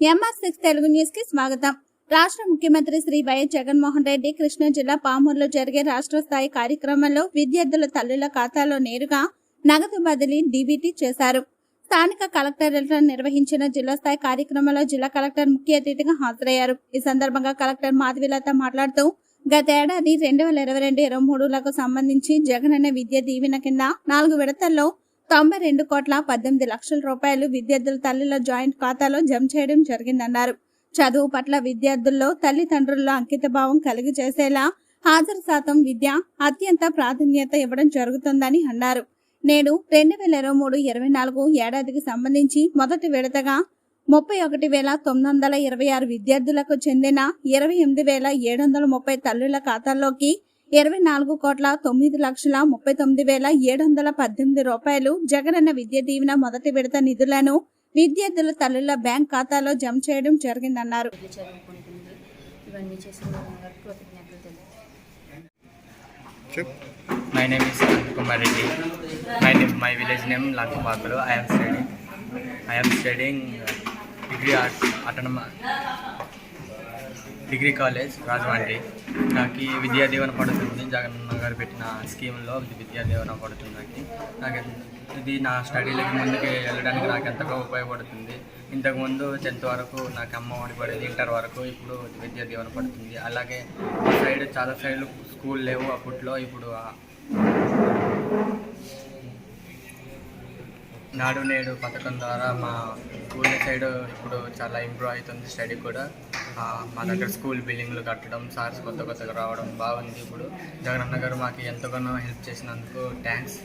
MR six Telugu న్యూస్కి స్వాగతం. రాష్ట్ర ముఖ్యమంత్రి శ్రీ వైఎస్ జగన్మోహన్ రెడ్డి కృష్ణా జిల్లా పామూరులో జరిగే రాష్ట్ర స్థాయి కార్యక్రమంలో విద్యార్థుల తల్లుల ఖాతాలో నేరుగా నగదు బదిలీ డీబీటీ చేశారు. స్థానిక కలెక్టరేట్ నిర్వహించిన జిల్లా స్థాయి కార్యక్రమంలో జిల్లా కలెక్టర్ ముఖ్య అతిథిగా హాజరయ్యారు. ఈ సందర్భంగా కలెక్టర్ మాధవిలత మాట్లాడుతూ గతేడాది రెండు వేల ఇరవై రెండు ఇరవై మూడులకు సంబంధించి జగనన్న విద్య దీవెన కింద నాలుగు విడతల్లో తొంభై రెండు కోట్ల పద్దెనిమిది లక్షల రూపాయలు విద్యార్థుల తల్లుల జాయింట్ ఖాతాలో జమ చేయడం జరిగిందన్నారు. చదువు పట్ల విద్యార్థుల్లో తల్లిదండ్రుల్లో అంకితభావం కలిగి చేసేలా హాజరు శాతం విద్య అత్యంత ప్రాధాన్యత ఇవ్వడం జరుగుతుందని అన్నారు. నేడు రెండు వేల ఇరవై మూడు ఇరవై నాలుగు ఏడాదికి సంబంధించి మొదటి విడతగా ముప్పై ఒకటి వేల తొమ్మిది వందల ఇరవై ఆరు విద్యార్థులకు చెందిన ఇరవై ఎనిమిది వేల ఏడు వందల ముప్పై తల్లుల ఖాతాల్లోకి ఇరవై నాలుగు కోట్ల తొమ్మిది లక్షల ముప్పై తొమ్మిది వేల ఏడు వందల పద్దెనిమిది రూపాయలు జగనన్న విద్య దీవెన మొదటి విడత నిధులను విద్యార్థుల తల్లుల బ్యాంక్ ఖాతాలో జమ చేయడం జరిగిందన్నారు. My name is Kumar Reddy my name my village name Kumar I'm studying I'm studying degree name Lankapakulu. Degree college Rajahmundry. నాకు ఈ విద్యా దీవెన పడుతుంది. జగన్ గారు పెట్టిన స్కీమ్లో ఇది విద్యా దీవెన పడుతుంది నాకు. నాకు ఇది నా స్టడీలకు ముందుకు వెళ్ళడానికి నాకు ఎంతగా ఉపయోగపడుతుంది. ఇంతకుముందు టెన్త్ వరకు నాకు అమ్మ ఒడి పడేది ఇంటర్ వరకు ఇప్పుడు విద్యా దీవెన పడుతుంది. అలాగే సైడ్ చాలా సైడ్లు స్కూల్ లేవు అప్పట్లో ఇప్పుడు నాడు నేడు పథకం ద్వారా మా ఊళ్ళ సైడ్ ఇప్పుడు చాలా ఇంప్రూవ్ అవుతుంది స్టడీ కూడా. మా దగ్గర స్కూల్ బిల్డింగ్లు కట్టడం సార్స్ కొత్త కొత్తగా రావడం బాగుంది ఇప్పుడు. జగనన్న గారు మాకు ఎంతగానో హెల్ప్ చేసినందుకు థ్యాంక్స్.